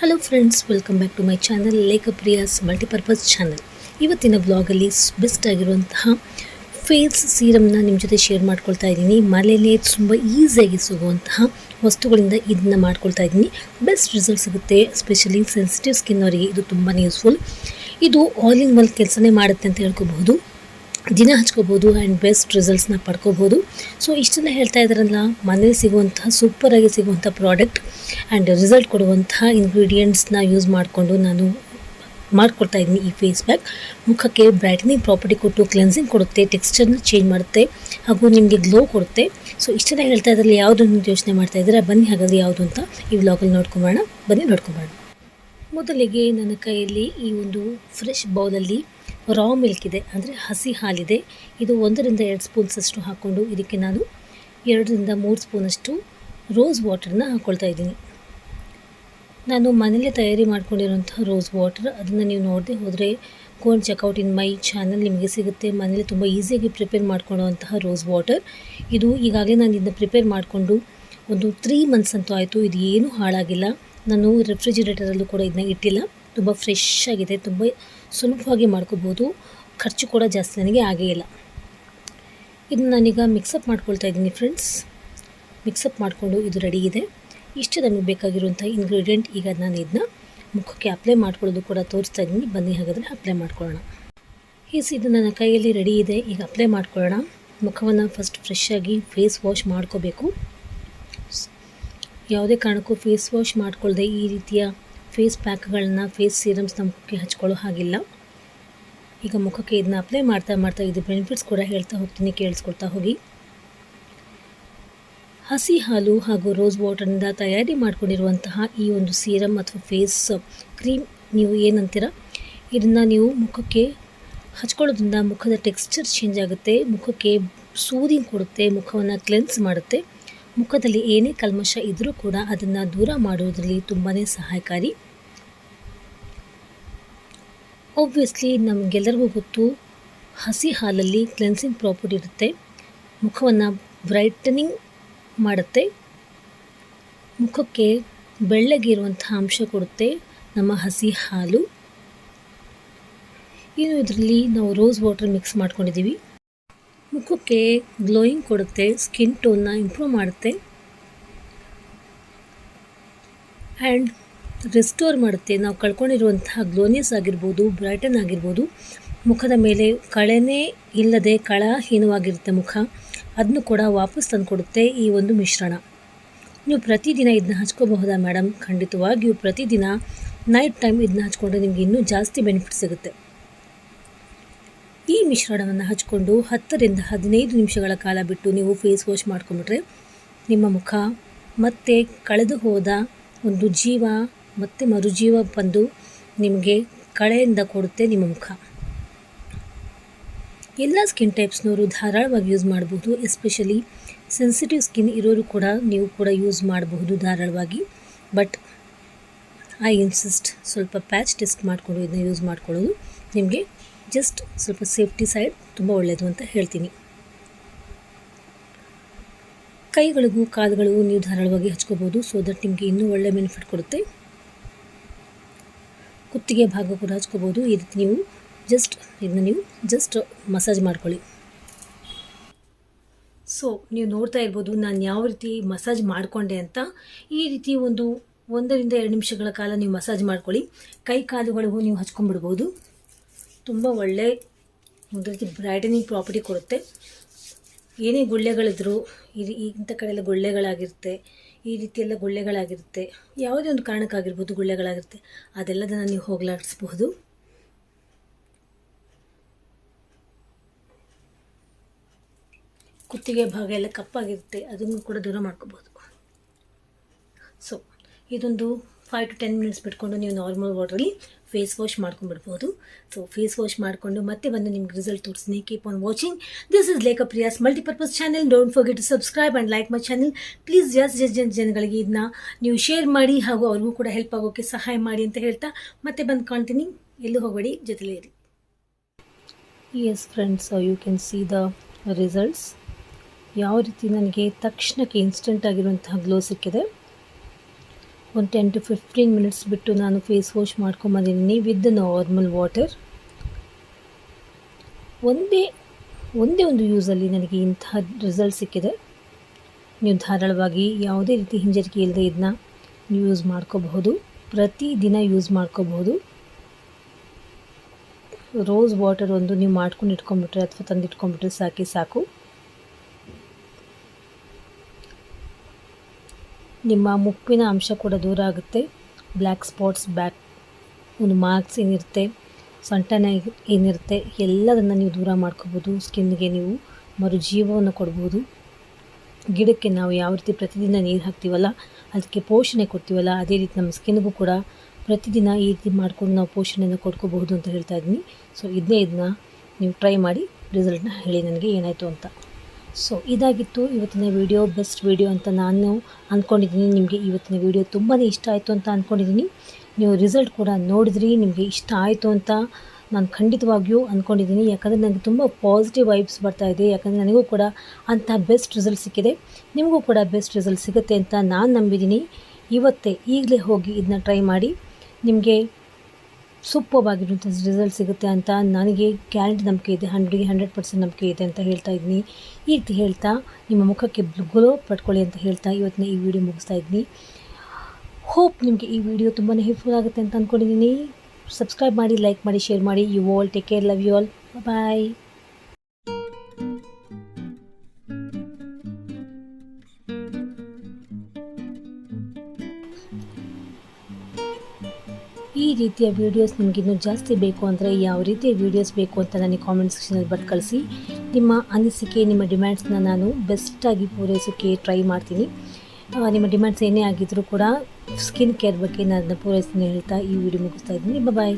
Hello friends welcome back to my channel Lekhapriya's multipurpose channel ಇವತ್ತಿನ ವ್ಲಾಗಲ್ಲಿ best ಆಗಿರುವಂತಹ face ಸೀರಮ್ನ ನಿಮ್ಮ ಜೊತೆ ಶೇರ್ ಮಾಡ್ಕೊಳ್ತಾ ಇದ್ದೀನಿ. ಮನೆಯಲ್ಲೇ ತುಂಬ ಈಸಿಯಾಗಿ ಸಿಗುವಂತಹ ವಸ್ತುಗಳಿಂದ ಇದನ್ನು ಮಾಡ್ಕೊಳ್ತಾ ಇದ್ದೀನಿ. ಬೆಸ್ಟ್ ರಿಸಲ್ಟ್ ಸಿಗುತ್ತೆ ಸ್ಪೆಷಲಿ ಸೆನ್ಸಿಟಿವ್ ಸ್ಕಿನ್ ಅವರಿಗೆ. ಇದು ತುಂಬಾ ಯೂಸ್ಫುಲ್ ಇದು ಆಲ್ ಇನ್ ಒನ್ ಕೆಲಸನೇ ಮಾಡುತ್ತೆ ಅಂತ ಹೇಳ್ಕೋಬಹುದು. ದಿನ ಹಚ್ಕೋಬೋದು ಆ್ಯಂಡ್ ಬೆಸ್ಟ್ ರಿಸಲ್ಟ್ಸ್ನ ಪಡ್ಕೋಬೋದು ಸೊ ಇಷ್ಟೆಲ್ಲ ಹೇಳ್ತಾ ಇದ್ದಾರಲ್ಲ ಮನೇಲಿ ಸಿಗುವಂತಹ ಸೂಪರಾಗಿ ಸಿಗುವಂಥ ಪ್ರಾಡಕ್ಟ್ ಆ್ಯಂಡ್ ರಿಸಲ್ಟ್ ಕೊಡುವಂತಹ ಇಂಗ್ರೀಡಿಯೆಂಟ್ಸ್ನ ಯೂಸ್ ಮಾಡಿಕೊಂಡು ನಾನು ಮಾಡ್ಕೊಡ್ತಾ ಇದ್ದೀನಿ ಈ ಫೇಸ್ ಪ್ಯಾಕ್ ಮುಖಕ್ಕೆ ಬ್ರೈಟ್ನಿಂಗ್ ಪ್ರಾಪರ್ಟಿ ಕೊಟ್ಟು ಕ್ಲೆನ್ಸಿಂಗ್ ಕೊಡುತ್ತೆ ಟೆಕ್ಸ್ಚರ್ನ ಚೇಂಜ್ ಮಾಡುತ್ತೆ, ಹಾಗೂ ನಿಮಗೆ ಗ್ಲೋ ಕೊಡುತ್ತೆ. ಸೊ ಇಷ್ಟೆಲ್ಲ ಹೇಳ್ತಾ ಇದ್ರಲ್ಲಿ ಯಾವುದು ಯೋಚನೆ ಮಾಡ್ತಾ ಇದ್ದೀರಾ? ಬನ್ನಿ ಹಾಗಾದರೆ ಯಾವುದು ಅಂತ ಈ ವ್ಲಾಗಲ್ಲಿ ನೋಡ್ಕೊಂಬೋಣ ಬನ್ನಿ ನೋಡ್ಕೊಂಬೋಣ ಮೊದಲಿಗೆ ನನ್ನ ಕೈಯಲ್ಲಿ ಈ ಒಂದು ಫ್ರೆಶ್ ಬೌಲಲ್ಲಿ ರಾ ಮಿಲ್ಕ್ ಇದೆ, ಅಂದರೆ ಹಸಿ ಹಾಲಿದೆ. ಇದು ಒಂದರಿಂದ ಎರಡು ಸ್ಪೂನ್ಸಷ್ಟು ಹಾಕ್ಕೊಂಡು ಇದಕ್ಕೆ ನಾನು ಎರಡರಿಂದ ಮೂರು ಸ್ಪೂನಷ್ಟು ರೋಸ್ ವಾಟರ್ನ ಹಾಕ್ಕೊಳ್ತಾ ಇದ್ದೀನಿ. ನಾನು ಮನೇಲೇ ತಯಾರಿ ಮಾಡ್ಕೊಂಡಿರೋಂಥ ರೋಸ್ ವಾಟರ್ ಅದನ್ನು ನೀವು ನೋಡದೆ ಹೋದರೆ cone check out in my channel ನಿಮಗೆ ಸಿಗುತ್ತೆ. ಮನೇಲಿ ತುಂಬ ಈಸಿಯಾಗಿ ಪ್ರಿಪೇರ್ ಮಾಡ್ಕೊಳ್ಳುವಂತಹ ರೋಸ್ ವಾಟರ್ ಇದು ಈಗಾಗಲೇ ನಾನು ಇದನ್ನ ಪ್ರಿಪೇರ್ ಮಾಡಿಕೊಂಡು ಒಂದು ತ್ರೀ ಮಂತ್ಸ್ ಅಂತೂ ಆಯಿತು. ಇದು ಏನೂ ಹಾಳಾಗಿಲ್ಲ. ನಾನು ರೆಫ್ರಿಜಿರೇಟರಲ್ಲೂ ಕೂಡ ಇದನ್ನ ಇಟ್ಟಿಲ್ಲ. ತುಂಬ ಫ್ರೆಶ್ ಆಗಿದೆ. ತುಂಬ ಸುಲಭವಾಗಿ ಮಾಡ್ಕೋಬೋದು. ಖರ್ಚು ಕೂಡ ಜಾಸ್ತಿ ನನಗೆ ಆಗೇ ಇಲ್ಲ. ಇದನ್ನ ನಾನೀಗ ಮಿಕ್ಸಪ್ ಮಾಡ್ಕೊಳ್ತಾ ಇದ್ದೀನಿ ಫ್ರೆಂಡ್ಸ್ ಮಿಕ್ಸಪ್ ಮಾಡಿಕೊಂಡು ಇದು ರೆಡಿ ಇದೆ. ಇಷ್ಟು ನಮಗೆ ಬೇಕಾಗಿರುವಂಥ ಇಂಗ್ರೀಡಿಯೆಂಟ್ ಈಗ ನಾನು ಇದನ್ನ ಮುಖಕ್ಕೆ ಅಪ್ಲೈ ಮಾಡ್ಕೊಳ್ಳೋದು ಕೂಡ ತೋರಿಸ್ತಾ ಇದ್ದೀನಿ. ಬನ್ನಿ ಹಾಗಾದರೆ ಅಪ್ಲೈ ಮಾಡ್ಕೊಳ್ಳೋಣ. ಈಸ್ ಇದು ನನ್ನ ಕೈಯಲ್ಲಿ ರೆಡಿ ಇದೆ. ಈಗ ಅಪ್ಲೈ ಮಾಡ್ಕೊಳ್ಳೋಣ. ಮುಖವನ್ನು ಫಸ್ಟ್ ಫ್ರೆಶ್ ಆಗಿ ಫೇಸ್ ವಾಶ್ ಮಾಡ್ಕೋಬೇಕು. ಯಾವುದೇ ಕಾರಣಕ್ಕೂ ಫೇಸ್ ವಾಶ್ ಮಾಡ್ಕೊಳ್ಳದೆ ಈ ರೀತಿಯ ಫೇಸ್ ಪ್ಯಾಕ್ಗಳನ್ನ ಫೇಸ್ ಸೀರಮ್ಸ್ ನಮ್ಮ ಮುಖಕ್ಕೆ ಹಚ್ಕೊಳ್ಳೋ ಹಾಗಿಲ್ಲ. ಈಗ ಮುಖಕ್ಕೆ ಇದನ್ನ ಅಪ್ಲೈ ಮಾಡ್ತಾ ಮಾಡ್ತಾ ಇದು ಬೆನಿಫಿಟ್ಸ್ ಕೂಡ ಹೇಳ್ತಾ ಹೋಗ್ತೀನಿ, ಕೇಳಿಸ್ಕೊಳ್ತಾ ಹೋಗಿ. ಹಸಿ ಹಾಲು ಹಾಗೂ ರೋಸ್ ವಾಟರ್ನಿಂದ ತಯಾರಿ ಮಾಡಿಕೊಂಡಿರುವಂತಹ ಈ ಒಂದು ಸೀರಮ್ ಅಥವಾ ಫೇಸ್ ಕ್ರೀಮ್ ನೀವು ಏನಂತೀರ? ಇದನ್ನು ನೀವು ಮುಖಕ್ಕೆ ಹಚ್ಕೊಳ್ಳೋದ್ರಿಂದ ಮುಖದ ಟೆಕ್ಸ್ಚರ್ ಚೇಂಜ್ ಆಗುತ್ತೆ, ಮುಖಕ್ಕೆ ಸೂದಿಂಗ್ ಕೊಡುತ್ತೆ, ಮುಖವನ್ನು ಕ್ಲೆನ್ಸ್ ಮಾಡುತ್ತೆ. ಮುಖದಲ್ಲಿ ಏನೇ ಕಲ್ಮಶ ಇದ್ದರೂ ಕೂಡ ಅದನ್ನು ದೂರ ಮಾಡುವುದರಲ್ಲಿ ತುಂಬಾ ಸಹಾಯಕಾರಿ. ಒಬ್ವಿಯಸ್ಲಿ ನಮಗೆಲ್ಲರಿಗೂ ಗೊತ್ತು, ಹಸಿ ಹಾಲಲ್ಲಿ ಕ್ಲೆನ್ಸಿಂಗ್ ಪ್ರಾಪರ್ಟಿ ಇರುತ್ತೆ. ಮುಖವನ್ನು ಬ್ರೈಟನಿಂಗ್ ಮಾಡುತ್ತೆ. ಮುಖಕ್ಕೆ ಬೆಳ್ಳಗಿರುವಂಥ ಅಂಶ ಕೊಡುತ್ತೆ ನಮ್ಮ ಹಸಿ ಹಾಲು. ಇನ್ನು ಇದರಲ್ಲಿ ನಾವು ರೋಸ್ ವಾಟರ್ ಮಿಕ್ಸ್ ಮಾಡ್ಕೊಂಡಿದ್ದೀವಿ. ಮುಖಕ್ಕೆ ಗ್ಲೋಯಿಂಗ್ ಕೊಡುತ್ತೆ, ಸ್ಕಿನ್ ಟೋನ್ನ ಇಂಪ್ರೂವ್ ಮಾಡುತ್ತೆ. ಆ್ಯಂಡ್ ರೆಸ್ಟೋರ್ ಮಾಡುತ್ತೆ, ನಾವು ಕಳ್ಕೊಂಡಿರುವಂತಹ ಗ್ಲೋನಿಯಸ್ ಆಗಿರ್ಬೋದು, ಬ್ರೈಟನ್ ಆಗಿರ್ಬೋದು. ಮುಖದ ಮೇಲೆ ಕಳೆನೇ ಇಲ್ಲದೆ ಕಳಹೀನವಾಗಿರುತ್ತೆ ಮುಖ. ಅದನ್ನು ಕೂಡ ವಾಪಸ್ ತಂದುಕೊಡುತ್ತೆ ಈ ಒಂದು ಮಿಶ್ರಣ. ನೀವು ಪ್ರತಿದಿನ ಇದನ್ನ ಹಚ್ಕೋಬಹುದಾ ಮೇಡಮ್ ಖಂಡಿತವಾಗಿಯೂ ಪ್ರತಿದಿನ ನೈಟ್ ಟೈಮ್ ಇದನ್ನ ಹಚ್ಕೊಂಡ್ರೆ ನಿಮಗೆ ಇನ್ನೂ ಜಾಸ್ತಿ ಬೆನಿಫಿಟ್ ಸಿಗುತ್ತೆ. ಈ ಮಿಶ್ರಣವನ್ನು ಹಚ್ಕೊಂಡು ಹತ್ತರಿಂದ ಹದಿನೈದು ನಿಮಿಷಗಳ ಕಾಲ ಬಿಟ್ಟು ನೀವು ಫೇಸ್ ವಾಶ್ ಮಾಡ್ಕೊಂಬಿಟ್ರೆ ನಿಮ್ಮ ಮುಖ ಮತ್ತೆ ಕಳೆದು ಹೋದ ಒಂದು ಜೀವ ಮತ್ತೆ ಮರುಜೀವ ಬಂದು ನಿಮಗೆ ಕಳೆಯಿಂದ ಕೊಡುತ್ತೆ ನಿಮ್ಮ ಮುಖ. ಎಲ್ಲ ಸ್ಕಿನ್ ಟೈಪ್ಸ್ನವರು ಧಾರಾಳವಾಗಿ ಯೂಸ್ ಮಾಡಬಹುದು ಎಸ್ಪೆಷಲಿ ಸೆನ್ಸಿಟಿವ್ ಸ್ಕಿನ್ ಇರೋರು ಕೂಡ ನೀವು ಕೂಡ ಯೂಸ್ ಮಾಡಬಹುದು ಧಾರಾಳವಾಗಿ. ಬಟ್ ಐ ಇನ್ಸಿಸ್ಟ್ ಸ್ವಲ್ಪ ಪ್ಯಾಚ್ ಟೆಸ್ಟ್ ಮಾಡಿಕೊಂಡು ಇದನ್ನ ಯೂಸ್ ಮಾಡ್ಕೊಳ್ಳೋದು. ನಿಮಗೆ ಜಸ್ಟ್ ಸ್ವಲ್ಪ ಸೇಫ್ಟಿ ಸೈಡ್ ತುಂಬ ಒಳ್ಳೆಯದು ಅಂತ ಹೇಳ್ತೀನಿ. ಕೈಗಳಿಗೂ ಕಾಲುಗಳಿಗೂ ನೀವು ಧಾರಾಳವಾಗಿ ಹಚ್ಕೋಬೋದು ಸೊ ದಟ್ ನಿಮಗೆ ಇನ್ನೂ ಒಳ್ಳೆ ಬೆನಿಫಿಟ್ ಕೊಡುತ್ತೆ. ಕುತ್ತಿಗೆ ಭಾಗ ಕೂಡ ಹಚ್ಕೋಬೋದು. ಈ ರೀತಿ ನೀವು ಜಸ್ಟ್ ಇದನ್ನ ನೀವು ಜಸ್ಟ್ ಮಸಾಜ್ ಮಾಡ್ಕೊಳ್ಳಿ. ಸೊ ನೀವು ನೋಡ್ತಾ ಇರ್ಬೋದು ನಾನು ಯಾವ ರೀತಿ ಮಸಾಜ್ ಮಾಡಿಕೊಂಡೆ ಅಂತ. ಈ ರೀತಿ ಒಂದು ಒಂದರಿಂದ ಎರಡು ನಿಮಿಷಗಳ ಕಾಲ ನೀವು ಮಸಾಜ್ ಮಾಡ್ಕೊಳ್ಳಿ. ಕೈ ಕಾಲುಗಳಿಗೂ ನೀವು ಹಚ್ಕೊಂಡ್ಬಿಡ್ಬೋದು. ತುಂಬ ಒಳ್ಳೆ ಒಂದು ರೀತಿ ಬ್ರೈಟನಿಂಗ್ ಪ್ರಾಪರ್ಟಿ ಕೊಡುತ್ತೆ. ಏನೇ ಗುಳ್ಳೆಗಳಿದ್ರು, ಈ ಇಂಥ ಕಡೆ ಗುಳ್ಳೆಗಳಾಗಿರುತ್ತೆ, ಈ ರೀತಿಯೆಲ್ಲ ಗುಳ್ಳೆಗಳಾಗಿರುತ್ತೆ, ಯಾವುದೇ ಒಂದು ಕಾರಣಕ್ಕಾಗಿರ್ಬೋದು ಗುಳ್ಳೆಗಳಾಗಿರುತ್ತೆ, ಅದೆಲ್ಲದನ್ನು ನೀವು ಹೋಗಲಾಡಿಸ್ಬಹುದು. ಕುತ್ತಿಗೆ ಭಾಗ ಎಲ್ಲ ಕಪ್ಪಾಗಿರುತ್ತೆ, ಅದನ್ನು ಕೂಡ ದೂರ ಮಾಡ್ಕೋಬೋದು. ಸೊ ಇದೊಂದು ಫೈವ್ ಟು ಟೆನ್ ಮಿನಿಟ್ಸ್ ಬಿಟ್ಕೊಂಡು ನೀವು ನಾರ್ಮಲ್ ವಾಟ್ರಲ್ಲಿ ಫೇಸ್ ವಾಶ್ ಮಾಡ್ಕೊಂಡ್ಬಿಡ್ಬೋದು. ಸೊ ಫೇಸ್ ವಾಶ್ ಮಾಡಿಕೊಂಡು ಮತ್ತೆ ಬಂದು ನಿಮ್ಗೆ ರಿಸಲ್ಟ್ ತೋರಿಸ್ತೀನಿ. Keep on watching this is Lekha Priya's multipurpose channel don't forget to subscribe and like my channel please ಜಾಸ್ತಿ ಜಾಸ್ತಿ ಜನ ಜನಗಳಿಗೆ ಇದನ್ನ ನೀವು ಶೇರ್ ಮಾಡಿ ಹಾಗೂ ಅವ್ರಿಗೂ ಕೂಡ ಹೆಲ್ಪ್ ಆಗೋಕ್ಕೆ ಸಹಾಯ ಮಾಡಿ ಅಂತ ಹೇಳ್ತಾ ಮತ್ತೆ ಬಂದು ಕಾಣ್ತೀನಿ ಎಲ್ಲೂ ಹೋಗಬೇಡಿ. ಜೊತೆಲೇ ಇರಿ. Yes friends you can see the results ಯಾವ ರೀತಿ ನನಗೆ ತಕ್ಷಣಕ್ಕೆ ಇನ್ಸ್ಟೆಂಟ್ ಆಗಿರುವಂತಹ ಗ್ಲೋ ಸಿಕ್ಕಿದೆ. ಒಂದು ಟೆನ್ ಟು ಫಿಫ್ಟೀನ್ ಮಿನಿಟ್ಸ್ ಬಿಟ್ಟು ನಾನು ಫೇಸ್ ವಾಶ್ ಮಾಡ್ಕೊಂಬಂದಿದ್ದೀನಿ ವಿತ್ ನಾರ್ಮಲ್ ವಾಟರ್ ಒಂದೇ ಒಂದೇ ಒಂದು ಯೂಸಲ್ಲಿ ನನಗೆ ಇಂತಹ ರಿಸಲ್ಟ್ ಸಿಕ್ಕಿದೆ. ನೀವು ಧಾರಾಳವಾಗಿ ಯಾವುದೇ ರೀತಿ ಹಿಂಜರಿಕೆ ಇಲ್ಲದೆ ಇದನ್ನ ನೀವು ಯೂಸ್ ಮಾಡ್ಕೋಬಹುದು. ಪ್ರತಿದಿನ ಯೂಸ್ ಮಾಡ್ಕೋಬಹುದು. ರೋಸ್ ವಾಟರ್ ಒಂದು ನೀವು ಮಾಡ್ಕೊಂಡು ಇಟ್ಕೊಂಡ್ಬಿಟ್ರೆ ಅಥವಾ ತಂದು ಇಟ್ಕೊಂಡ್ಬಿಟ್ರೆ ಸಾಕಿ ಸಾಕು. ನಿಮ್ಮ ಮುಪ್ಪಿನ ಅಂಶ ಕೂಡ ದೂರ ಆಗುತ್ತೆ. ಬ್ಲ್ಯಾಕ್ ಸ್ಪಾಟ್ಸ್ ಬ್ಯಾಕ್ ಒಂದು ಮಾರ್ಕ್ಸ್ ಏನಿರುತ್ತೆ, ಸೊಂಟನ ಏನಿರುತ್ತೆ, ಎಲ್ಲದನ್ನು ನೀವು ದೂರ ಮಾಡ್ಕೋಬೋದು. ಸ್ಕಿನ್ಗೆ ನೀವು ಮರುಜೀವವನ್ನು ಕೊಡ್ಬೋದು. ಗಿಡಕ್ಕೆ ನಾವು ಯಾವ ರೀತಿ ಪ್ರತಿದಿನ ನೀರು ಹಾಕ್ತೀವಲ್ಲ, ಅದಕ್ಕೆ ಪೋಷಣೆ ಕೊಡ್ತೀವಲ್ಲ, ಅದೇ ರೀತಿ ನಮ್ಮ ಸ್ಕಿನ್ಗೂ ಕೂಡ ಪ್ರತಿದಿನ ಈ ರೀತಿ ಮಾಡ್ಕೊಂಡು ನಾವು ಪೋಷಣೆಯನ್ನು ಕೊಡ್ಕೋಬಹುದು ಅಂತ ಹೇಳ್ತಾ ಇದ್ದೀನಿ. ಸೊ ಇದನ್ನೇ ಇದನ್ನ ನೀವು ಟ್ರೈ ಮಾಡಿ ರಿಸಲ್ಟ್ನ ಹೇಳಿ. ನನಗೆ ಏನಾಯಿತು ಅಂತ. ಸೊ ಇದಾಗಿತ್ತು ಇವತ್ತಿನ ವಿಡಿಯೋ ಬೆಸ್ಟ್ ವಿಡಿಯೋ ಅಂತ ನಾನು ಅಂದ್ಕೊಂಡಿದ್ದೀನಿ ನಿಮಗೆ ಇವತ್ತಿನ ವಿಡಿಯೋ ತುಂಬಾ ಇಷ್ಟ ಆಯಿತು ಅಂತ ಅಂದ್ಕೊಂಡಿದ್ದೀನಿ ನೀವು ರಿಸಲ್ಟ್ ಕೂಡ ನೋಡಿದ್ರಿ, ನಿಮಗೆ ಇಷ್ಟ ಆಯಿತು ಅಂತ ನಾನು ಖಂಡಿತವಾಗಿಯೂ ಅಂದ್ಕೊಂಡಿದ್ದೀನಿ ಯಾಕಂದರೆ ನನಗೆ ತುಂಬ ಪಾಸಿಟಿವ್ ವೈಬ್ಸ್ ಬರ್ತಾ ಇದೆ. ಯಾಕಂದರೆ ನನಗೂ ಕೂಡ ಅಂಥ ಬೆಸ್ಟ್ ರಿಸಲ್ಟ್ ಸಿಕ್ಕಿದೆ. ನಿಮಗೂ ಕೂಡ ಬೆಸ್ಟ್ ರಿಸಲ್ಟ್ ಸಿಗುತ್ತೆ ಅಂತ ನಾನು ನಂಬಿದ್ದೀನಿ. ಇವತ್ತೇ ಈಗಲೇ ಹೋಗಿ ಇದನ್ನ ಟ್ರೈ ಮಾಡಿ. ನಿಮಗೆ ಸೂಪರ್ವಾಗಿರುವಂಥ ರಿಸಲ್ಟ್ ಸಿಗುತ್ತೆ ಅಂತ ನನಗೆ ಗ್ಯಾರಂಟಿ ನಂಬಿಕೆ ಇದೆ, ಹಂಡ್ರೆಡ್ಗೆ ಹಂಡ್ರೆಡ್ ಪರ್ಸೆಂಟ್ ನಂಬಿಕೆ ಇದೆ ಅಂತ ಹೇಳ್ತಾ ಇದ್ದೀನಿ. ಈ ರೀತಿ ಹೇಳ್ತಾ, ನಿಮ್ಮ ಮುಖಕ್ಕೆ ಗ್ಲೋ ಪಡ್ಕೊಳ್ಳಿ ಅಂತ ಹೇಳ್ತಾ ಇವತ್ತಿನ ಈ ವಿಡಿಯೋ ಮುಗಿಸ್ತಾ ಇದ್ದೀನಿ. ಹೋಪ್ ನಿಮಗೆ ಈ ವಿಡಿಯೋ ತುಂಬಾ ಹೆಲ್ಪ್ಫುಲ್ ಆಗುತ್ತೆ ಅಂತ ಅಂದ್ಕೊಂಡಿದ್ದೀನಿ ಸಬ್ಸ್ಕ್ರೈಬ್ ಮಾಡಿ ಲೈಕ್ ಮಾಡಿ ಶೇರ್ ಮಾಡಿ. You all take care love you all bye ರೀತಿಯ ವೀಡಿಯೋಸ್ ನಿಮಗಿನ್ನೂ ಜಾಸ್ತಿ ಬೇಕು ಅಂದರೆ ಯಾವ ರೀತಿಯ ವೀಡಿಯೋಸ್ ಬೇಕು ಅಂತ ನನಗೆ ಕಾಮೆಂಟ್ ಸೆಕ್ಷನಲ್ಲಿ ಬಟ್ ಕಳಿಸಿ. ನಿಮ್ಮ ಅನಿಸಿಕೆ, ನಿಮ್ಮ ಡಿಮ್ಯಾಂಡ್ಸ್ನ ನಾನು ಬೆಸ್ಟಾಗಿ ಪೂರೈಸೋಕ್ಕೆ ಟ್ರೈ ಮಾಡ್ತೀನಿ. ನಿಮ್ಮ ಡಿಮ್ಯಾಂಡ್ಸ್ ಏನೇ ಆಗಿದ್ದರೂ ಕೂಡ ಸ್ಕಿನ್ ಕೇರ್ ಬಗ್ಗೆ ನಾನು ಪೂರೈಸ್ತೀನಿ ಹೇಳ್ತಾ ಈ ವಿಡಿಯೋ ಮುಗಿಸ್ತಾ ಇದ್ದೀನಿ. ಬಾಯ್